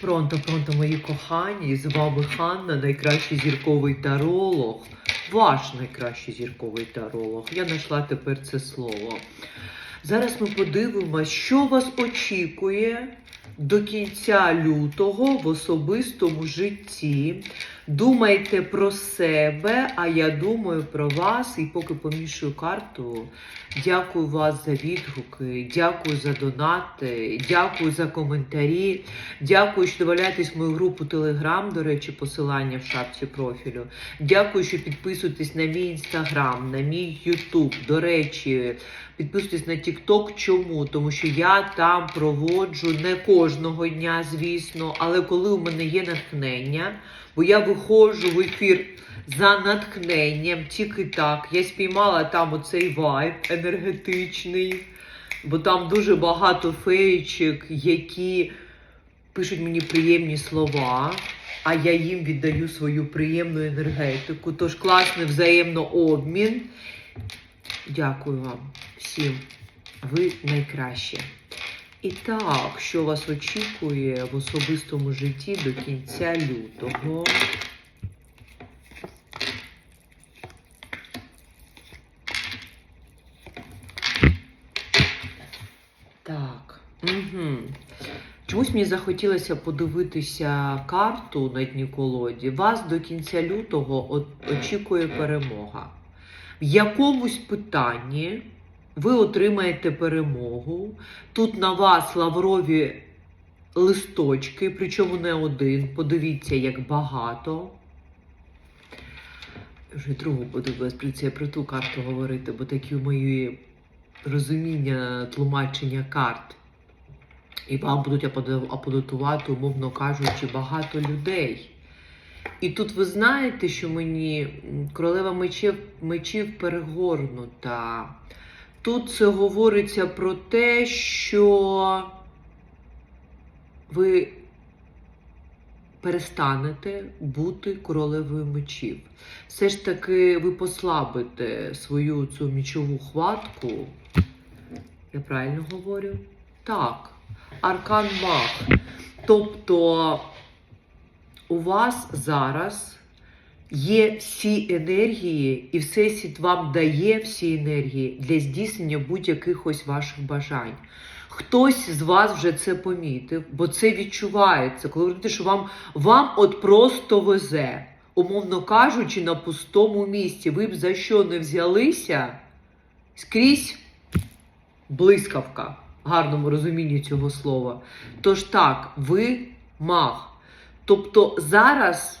Пронто, пронто, мої кохані, з вами Ханна, найкращий зірковий таролог. Ваш найкращий зірковий таролог. Я знайшла тепер це слово. Зараз ми подивимося, що вас очікує до кінця лютого в особистому житті. Думайте про себе, а я думаю про вас. І поки помішую карту, дякую вас за відгуки, дякую за донати, дякую за коментарі. Дякую, що додаєтесь в мою групу Телеграм, до речі, посилання в шапці профілю. Дякую, що підписуєтесь на мій інстаграм, на мій Ютуб. До речі, підписуйтесь на Тікток. Чому? Тому що я там проводжу не кожного дня, звісно, але коли у мене є натхнення, бо я виходжу в ефір. За натхненням, тільки так. Я спіймала там оцей вайб енергетичний, бо там дуже багато феєчок, які пишуть мені приємні слова, а я їм віддаю свою приємну енергетику. Тож класний взаємно обмін. Дякую вам всім. Ви найкращі. І так, що вас очікує в особистому житті до кінця лютого? Так. Угу. Чомусь мені захотілося подивитися карту на дні колоді. Вас до кінця лютого очікує перемога. В якомусь питанні ви отримаєте перемогу. Тут на вас лаврові листочки, причому не один. Подивіться, як багато. Вже другу подивилась про це про ту карту говорити, бо такі мої розуміння тлумачення карт. І вам будуть апода- аплодувати, умовно кажучи, багато людей. І тут ви знаєте, що мені королева мечів, мечів перегорнута. Тут це говориться про те, що ви перестанете бути королевою мечів. Все ж таки ви послабите свою цю мічову хватку. Я правильно говорю? Так. Аркан Маг. Тобто у вас зараз є всі енергії, і Всесвіт вам дає всі енергії для здійснення будь-яких ось ваших бажань. Хтось з вас вже це помітив, бо це відчувається, коли говорите, що вам, вам от просто везе, умовно кажучи, на пустому місці. Ви б за що не взялися, скрізь блискавка в гарному розумінні цього слова. Тож так, ви маг. Тобто зараз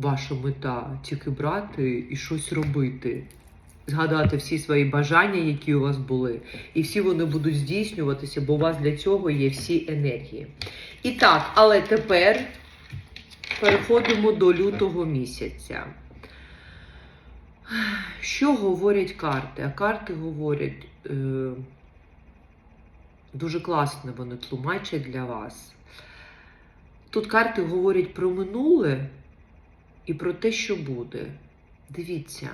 ваша мета тільки брати і щось робити. Згадати всі свої бажання, які у вас були, і всі вони будуть здійснюватися, бо у вас для цього є всі енергії. І так, але тепер переходимо до лютого місяця. Що говорять карти? А карти говорять е, дуже класно вони тлумачать для вас. Тут карти говорять про минуле і про те, що буде. Дивіться,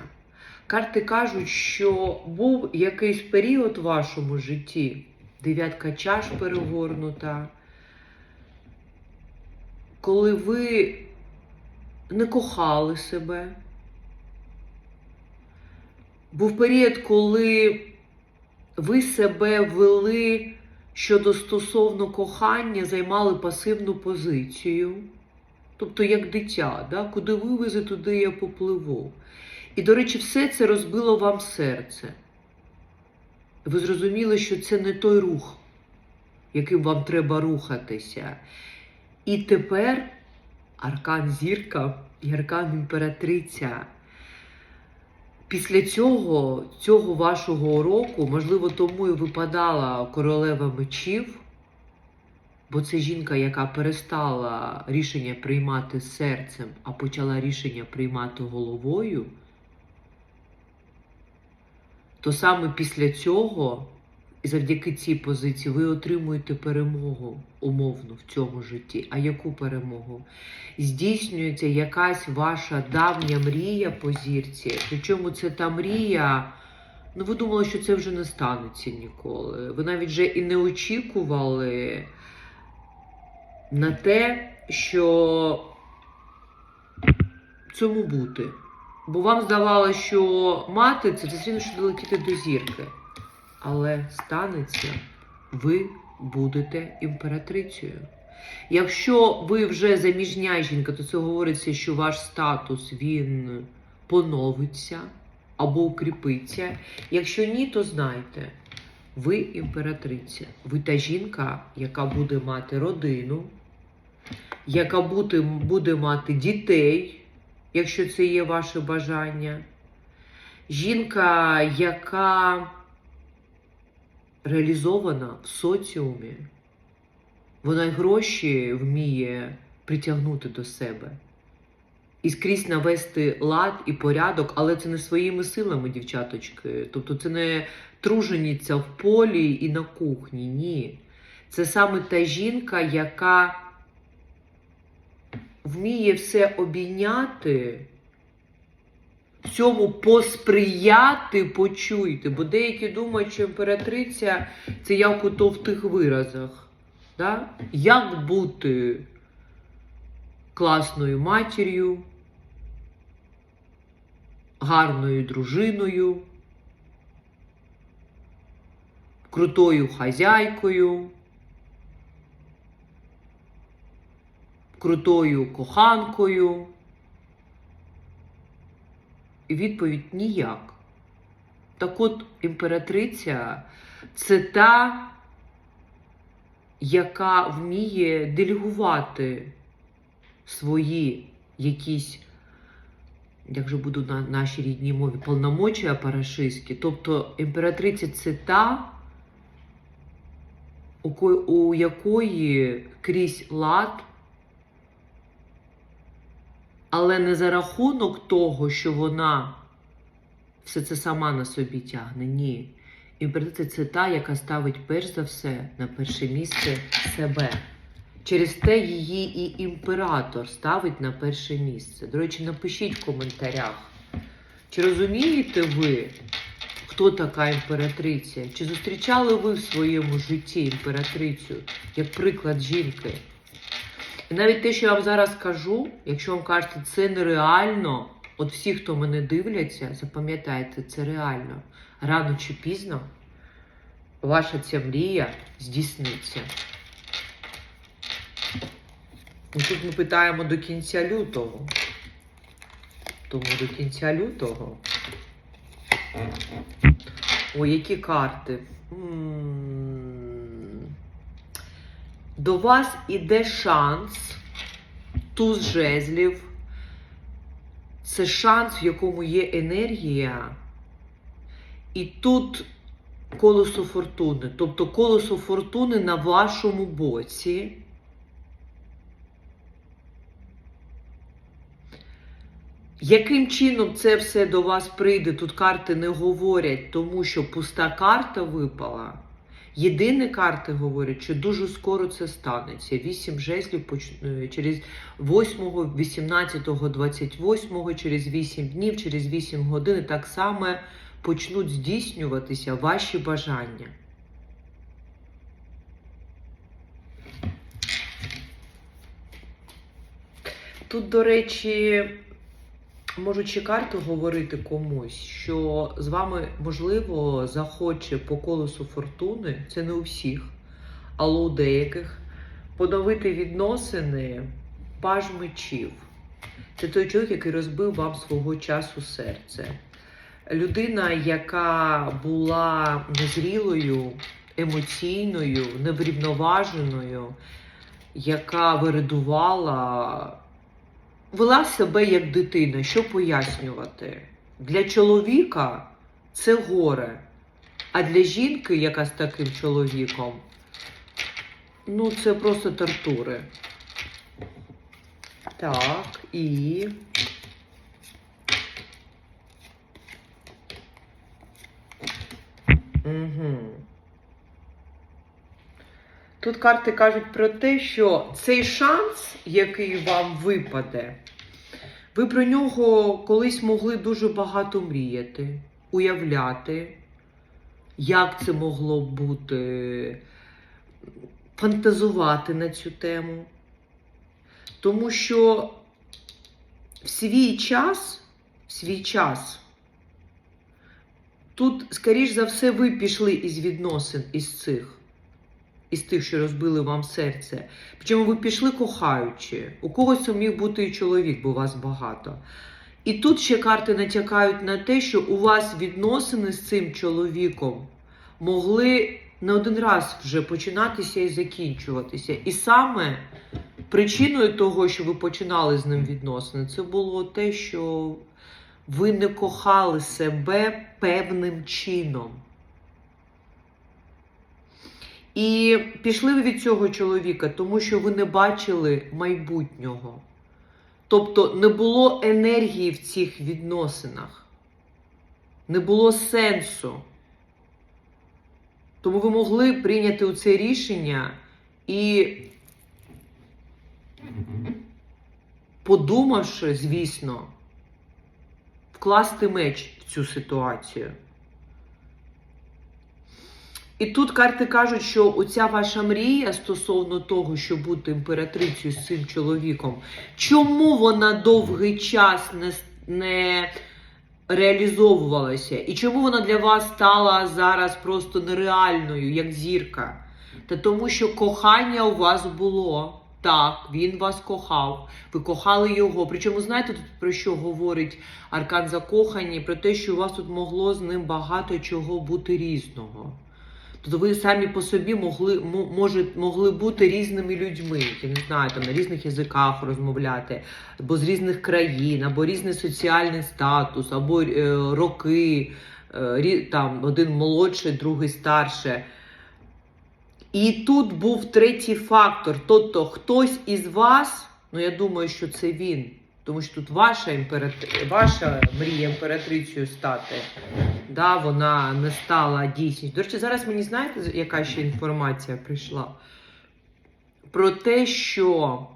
карти кажуть, що був якийсь період в вашому житті, дев'ятка чаш перегорнута, коли ви не кохали себе. Був період, коли ви себе вели щодо стосовно кохання, займали пасивну позицію. Тобто як дитя, да? куди вивезе, туди я попливу. І, до речі, все це розбило вам серце. Ви зрозуміли, що це не той рух, яким вам треба рухатися. І тепер аркан зірка і аркан імператриця. Після цього, цього вашого уроку, можливо, тому і випадала королева мечів, бо це жінка, яка перестала рішення приймати серцем, а почала рішення приймати головою, то саме після цього, і завдяки цій позиції, ви отримуєте перемогу умовно в цьому житті. А яку перемогу? Здійснюється якась ваша давня мрія по зірці. Причому це та мрія. Ну, ви думали, що це вже не станеться ніколи. Ви навіть вже і не очікували на те, що цьому бути. Бо вам здавалося, що мати це все, що долетіти до зірки. Але станеться, ви будете імператрицею. Якщо ви вже заміжня жінка, то це говориться, що ваш статус він поновиться або укріпиться. Якщо ні, то знайте, ви імператриця. Ви та жінка, яка буде мати родину, яка буде, буде мати дітей, якщо це є ваше бажання. Жінка, яка реалізована в соціумі, вона й гроші вміє притягнути до себе. І скрізь навести лад і порядок, але це не своїми силами, дівчаточки. Тобто це не труженіця в полі і на кухні. Ні. Це саме та жінка, яка вміє все обійняти, цьому посприяти, почуйте. Бо деякі думають, що імператриця це як ото в тих виразах. Да? Як бути класною матір'ю, гарною дружиною, крутою хазяйкою, крутою коханкою. І відповідь ніяк. Так от імператриця це та, яка вміє делегувати свої якісь, як же буду на нашій рідній мові, полномочия парашистські. Тобто імператриця це та, у якої крізь лад, але не за рахунок того, що вона все це сама на собі тягне. Ні. Імператриця це та, яка ставить перш за все на перше місце себе. Через те її і імператор ставить на перше місце. До речі, напишіть в коментарях, чи розумієте ви, хто така імператриця? Чи зустрічали ви в своєму житті імператрицю як приклад жінки? І навіть те, що я вам зараз кажу, якщо вам кажете, це нереально, от всі, хто мене дивляться, запам'ятайте, це реально. Рано чи пізно ваша ця мрія здійсниться. Ну, тут ми питаємо до кінця лютого. Тому до кінця лютого. Ой, які карти. М. До вас іде шанс, туз жезлів. Це шанс, в якому є енергія. І тут колесо фортуни. Тобто колесо фортуни на вашому боці. Яким чином це все до вас прийде? Тут карти не говорять, тому що пуста карта випала. Єдині карти говорять, що дуже скоро це станеться. Вісім жезлів е, через 8, 18, 28, через 8 днів, через 8 годин так само почнуть здійснюватися ваші бажання. Тут, до речі, можуть ще карти говорити комусь, що з вами, можливо, захоче по колесу фортуни, це не у всіх, але у деяких, поновити відносини паж мечів. Це той чоловік, який розбив вам свого часу серце. Людина, яка була незрілою, емоційною, неврівноваженою, яка виридувала, вела себе як дитина. Що пояснювати? Для чоловіка це горе, а для жінки, яка з таким чоловіком, ну це просто тортури. Так, і. Угу. Тут карти кажуть про те, що цей шанс, який вам випаде, ви про нього колись могли дуже багато мріяти, уявляти, як це могло б бути, фантазувати на цю тему. Тому що в свій час, в свій час, тут, скоріш за все, ви пішли із відносин із цих, із тих, що розбили вам серце. Причому ви пішли кохаючи. У когось міг бути і чоловік, бо вас багато. І тут ще карти натякають на те, що у вас відносини з цим чоловіком могли не один раз вже починатися і закінчуватися. І саме причиною того, що ви починали з ним відносини, це було те, що ви не кохали себе певним чином. І пішли ви від цього чоловіка, тому що ви не бачили майбутнього. Тобто не було енергії в цих відносинах, не було сенсу. Тому ви могли прийняти це рішення і, подумавши, звісно, вкласти меч в цю ситуацію. І тут карти кажуть, що оця ваша мрія стосовно того, щоб бути імператрицею з цим чоловіком, чому вона довгий час не, не реалізовувалася? І чому вона для вас стала зараз просто нереальною, як зірка? Та тому, що кохання у вас було. Так, він вас кохав, ви кохали його. Причому знаєте тут про що говорить аркан закохані? Про те, що у вас тут могло з ним багато чого бути різного. Тобто ви самі по собі могли, мо- може, могли бути різними людьми, я не знаю, там на різних язиках розмовляти, або з різних країн, або різний соціальний статус, або е, роки, е, там один молодший, другий старше. І тут був третій фактор. Тобто хтось із вас, ну я думаю, що це він. Тому що тут ваша імператри... ваша мрія імператрицею стати, да, вона не стала дійсністю. До речі, зараз мені знаєте, яка ще інформація прийшла? Про те, що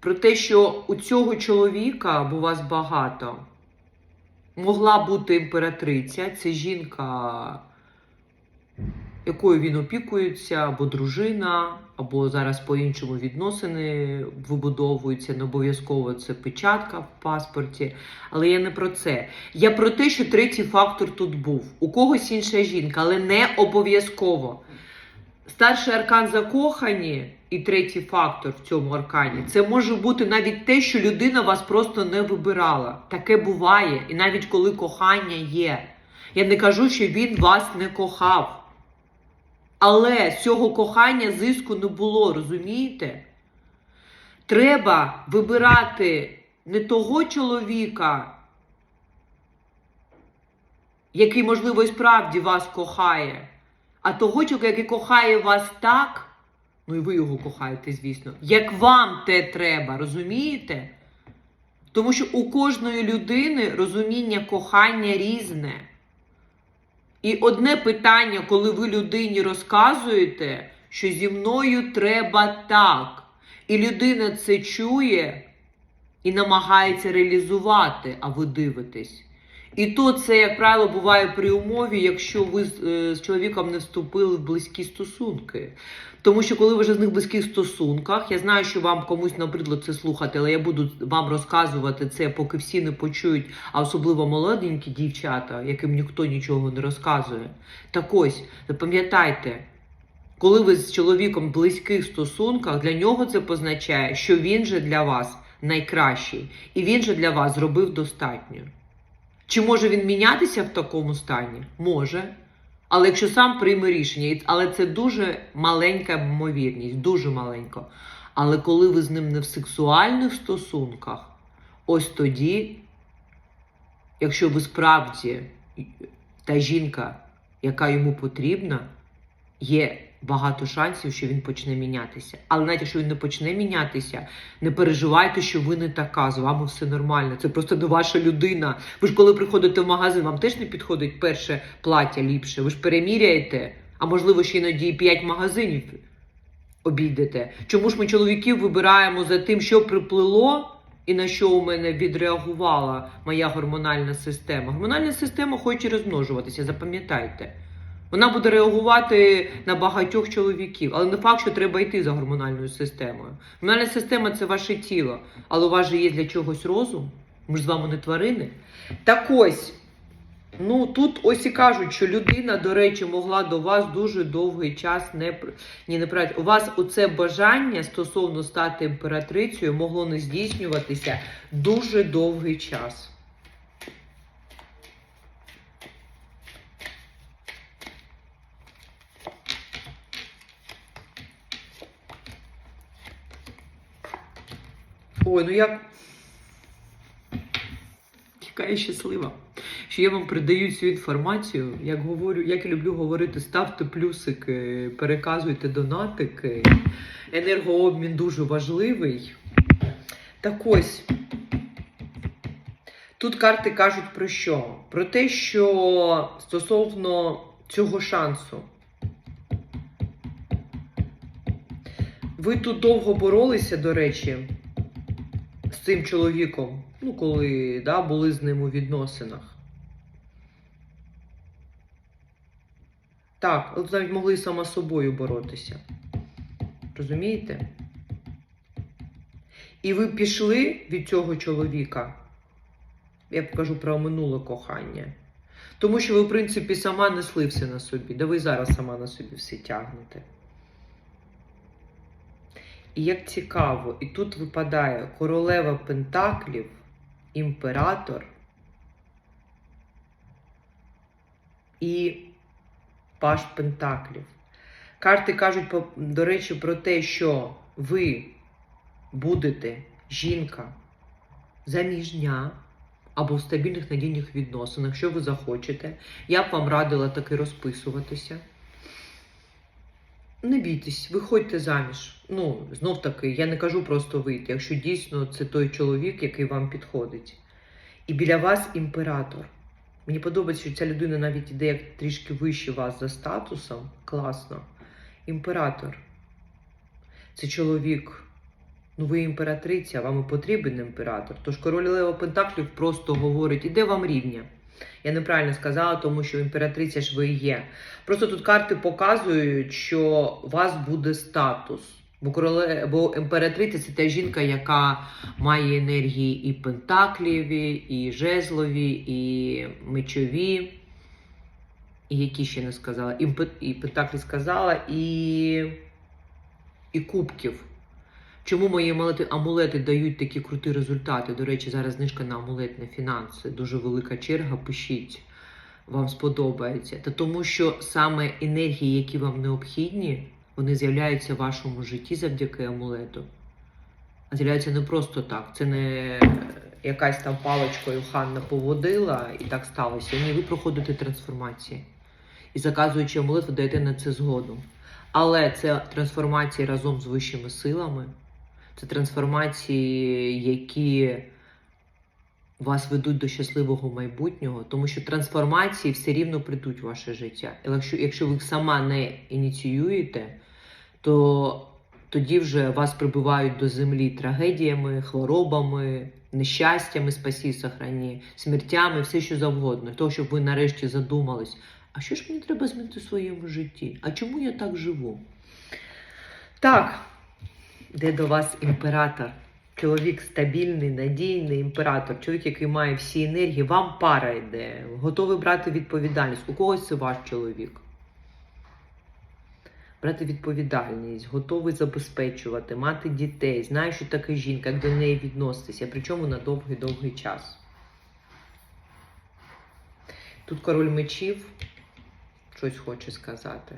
про те, що у цього чоловіка, бо вас багато, могла бути імператриця, це жінка, якою він опікується, або дружина, або зараз по-іншому відносини вибудовуються, не обов'язково це печатка в паспорті. Але я не про це. Я про те, що третій фактор тут був. У когось інша жінка, але не обов'язково. Старший аркан закохані і третій фактор в цьому аркані це може бути навіть те, що людина вас просто не вибирала. Таке буває, і навіть коли кохання є. Я не кажу, що він вас не кохав. Але з цього кохання зиску не було, розумієте? Треба вибирати не того чоловіка, який, можливо, і справді вас кохає, а того чоловіка, який кохає вас так, ну і ви його кохаєте, звісно, як вам те треба, розумієте? Тому що у кожної людини розуміння кохання різне. І одне питання, коли ви людині розказуєте, що зі мною треба так, і людина це чує і намагається реалізувати, а ви дивитесь. І то це, як правило, буває при умові, якщо ви з, е, з чоловіком не вступили в близькі стосунки. Тому що коли ви вже з них в близьких стосунках, я знаю, що вам комусь набридло це слухати, але я буду вам розказувати це, поки всі не почують, а особливо молоденькі дівчата, яким ніхто нічого не розказує. Так ось, запам'ятайте, коли ви з чоловіком в близьких стосунках, для нього це позначає, що він же для вас найкращий, і він же для вас зробив достатньо. Чи може він мінятися в такому стані? Може. Але якщо сам прийме рішення, але це дуже маленька ймовірність, дуже маленька. Але коли ви з ним не в сексуальних стосунках, ось тоді, якщо ви справді та жінка, яка йому потрібна, є багато шансів, що він почне мінятися. Але навіть якщо він не почне мінятися, не переживайте, що ви не така, з вами все нормально. Це просто не ваша людина. Ви ж коли приходите в магазин, вам теж не підходить перше плаття ліпше. Ви ж переміряєте, а можливо, ще іноді і 5 магазинів обійдете. Чому ж ми чоловіків вибираємо за тим, що приплило? І на що у мене відреагувала моя гормональна система? Гормональна система хоче розмножуватися, запам'ятайте. Вона буде реагувати на багатьох чоловіків, але не факт, що треба йти за гормональною системою. Гормональна система це ваше тіло, але у вас же є для чогось розум. Ми ж з вами не тварини. Так ось, ну тут ось і кажуть, що людина, до речі, могла до вас дуже довгий час не ні, не прати. У вас оце бажання стосовно стати імператрицею могло не здійснюватися дуже довгий час. Ой, ну як. Яка я щаслива, що я вам передаю цю інформацію. Як говорю, як я люблю говорити, ставте плюсики, переказуйте донатики. Енергообмін дуже важливий. Так ось. Тут карти кажуть про що? Про те, що стосовно цього шансу. Ви тут довго боролися, до речі, цим чоловіком, ну, коли да, були з ним у відносинах. Так, навіть могли сама собою боротися. Розумієте? І ви пішли від цього чоловіка. Я покажу про минуле кохання. Тому що ви, в принципі, сама несли все на собі. Да ви зараз сама на собі все тягнете. І як цікаво, і тут випадає королева Пентаклів, імператор і Паш Пентаклів. Карти кажуть, до речі, про те, що ви будете жінка заміжня або в стабільних надійних відносинах, якщо ви захочете. Я б вам радила таки розписуватися. Не бійтесь, виходьте заміж. Ну, знов таки, я не кажу просто вийти, якщо дійсно це той чоловік, який вам підходить. І біля вас імператор. Мені подобається, що ця людина навіть іде як трішки вище вас за статусом. Класно. Імператор. Це чоловік. Ну, ви імператриця, вам і потрібен імператор. Тож король Лева Пентаклів просто говорить, іде вам рівня. Я неправильно сказала, тому що імператриця ж ви є. Просто тут карти показують, що у вас буде статус. Бо короле, бо імператриця це та жінка, яка має енергії і пентакліві, і жезлові, і мечові. І які ще не сказала. І, пентаклі сказала, і, і кубків. Чому мої амулети, дають такі круті результати? До речі, зараз знижка на амулетні фінанси. Дуже велика черга. Пишіть, вам сподобається. Та тому, що саме енергії, які вам необхідні, вони з'являються в вашому житті завдяки амулету. А з'являються не просто так. Це не якась там паличкою Ханна поводила і так сталося. Ні, ви проходите трансформації. І заказуючи амулет, ви даєте на це згоду. Але це трансформації разом з вищими силами. Це трансформації, які вас ведуть до щасливого майбутнього, тому що трансформації все рівно прийдуть в ваше життя. І якщо, якщо ви їх сама не ініціюєте, то тоді вже вас прибивають до землі трагедіями, хворобами, нещастями, спасі, сохрані, смертями, все що завгодно. Того, щоб ви нарешті задумались, а що ж мені треба змінити в своєму житті? А чому я так живу? Так, де до вас імператор. Чоловік стабільний, надійний імператор, чоловік, який має всі енергії, вам пара йде, готовий брати відповідальність. У когось це ваш чоловік. Брати відповідальність, готовий забезпечувати, мати дітей, знає, що таке жінка, як до неї відноситися, причому на довгий-довгий час. Тут король мечів щось хоче сказати.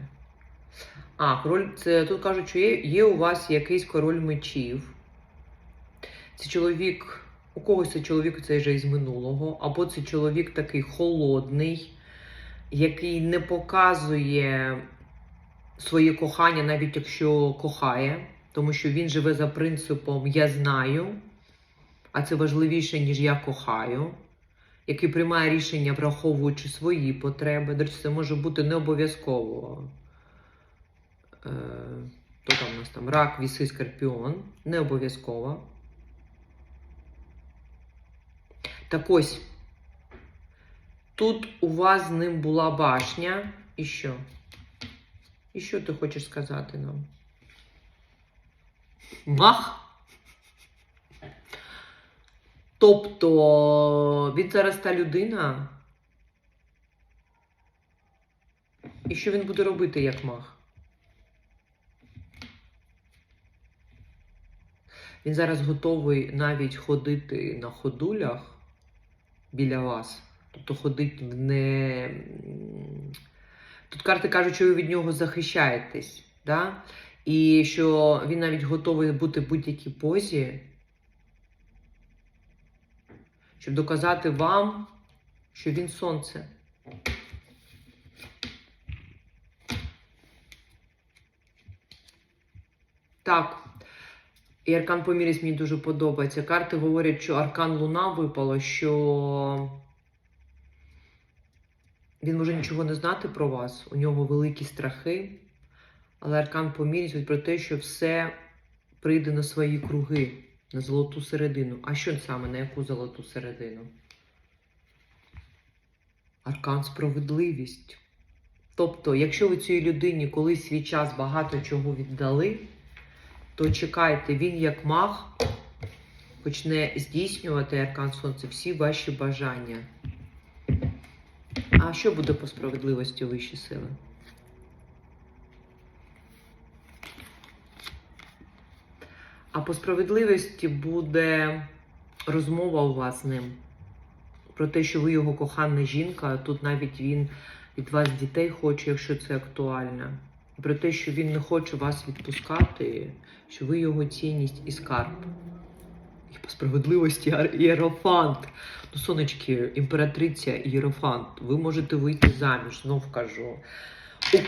А, король, це тут кажуть, що є, є у вас якийсь король мечів. Це чоловік, у когось це чоловік цей же із минулого, або це чоловік такий холодний, який не показує своє кохання, навіть якщо кохає, тому що він живе за принципом Я знаю, а це важливіше, ніж я кохаю, який приймає рішення, враховуючи свої потреби. До речі, це може бути не обов'язково. Е, Хто там у нас там? Рак, віси, скорпіон. Не обов'язково. Так ось, тут у вас з ним була башня, І що? І що ти хочеш сказати нам? Мах? Тобто він зараз та людина. І що він буде робити як мах? Він зараз готовий навіть ходити на ходулях біля вас. Тобто ходить в не. Тут карти кажуть, що ви від нього захищаєтесь. Да? І що він навіть готовий бути в будь-якій позі, щоб доказати вам, що він сонце. Так. І аркан помірність мені дуже подобається. Карти говорять, що аркан Луна випало, що він може нічого не знати про вас, у нього великі страхи, але аркан помірність говорить про те, що все прийде на свої круги, на золоту середину. А що саме на яку золоту середину? Аркан справедливість. Тобто, якщо ви цій людині колись свій час багато чого віддали, то чекайте, він як маг почне здійснювати Аркан Сонце всі ваші бажання. А що буде по справедливості вищі сили? А по справедливості буде розмова у вас з ним про те, що ви його кохана жінка, тут навіть він від вас дітей хоче, якщо це актуально. Про те, що він не хоче вас відпускати, що ви його цінність і скарб. І по справедливості Єрофант. Ну, сонечки, імператриця Єрофант, ви можете вийти заміж, знов кажу.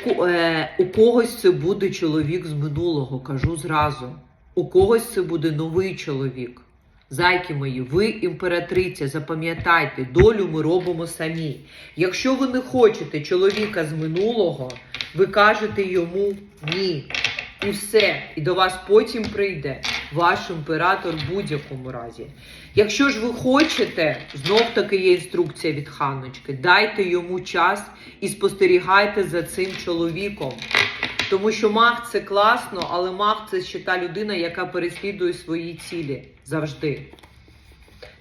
У, е, у когось це буде чоловік з минулого, кажу зразу. У когось це буде новий чоловік. Зайки мої, ви імператриця, запам'ятайте, долю ми робимо самі. Якщо ви не хочете чоловіка з минулого, ви кажете йому ні. І все. І до вас потім прийде ваш імператор в будь-якому разі. Якщо ж ви хочете, знов таки є інструкція від ханочки, дайте йому час і спостерігайте за цим чоловіком. Тому що маг це класно, але маг це ще та людина, яка переслідує свої цілі завжди.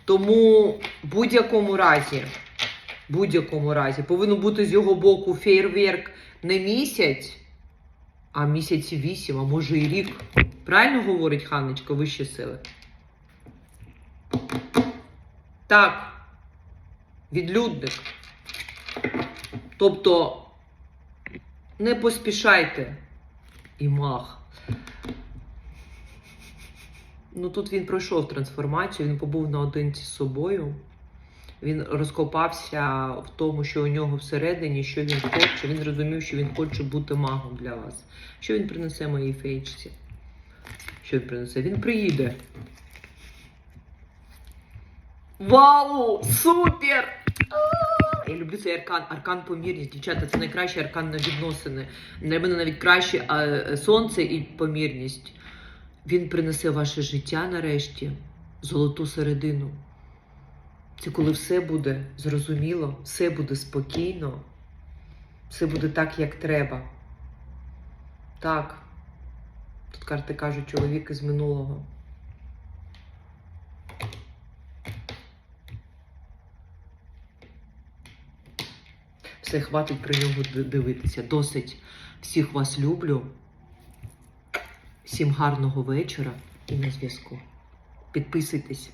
Тому в будь-якому разі, будь-якому разі, повинно бути з його боку фейерверк не місяць, а місяці вісім, а може і рік. Правильно говорить Ханночка, вищі сили? Так. Відлюдник. Тобто не поспішайте. І мах. Ну тут він пройшов трансформацію, він побув наодинці з собою. Він розкопався в тому, що у нього всередині, що він хоче. Він зрозумів, що він хоче бути магом для вас. Що він принесе моїй феєчці? Що він принесе? Він приїде. Вау! Супер! Я люблю цей аркан, аркан помірність. Дівчата, це найкращий аркан на відносини. Для мене навіть краще а, сонце і помірність. Він принесе ваше життя нарешті, золоту середину. Це коли все буде зрозуміло, все буде спокійно, все буде так, як треба. Так. Тут карти кажуть чоловік із минулого. Все, хватить про нього дивитися. Досить. Всіх вас люблю. Всім гарного вечора і на зв'язку. Підписуйтесь.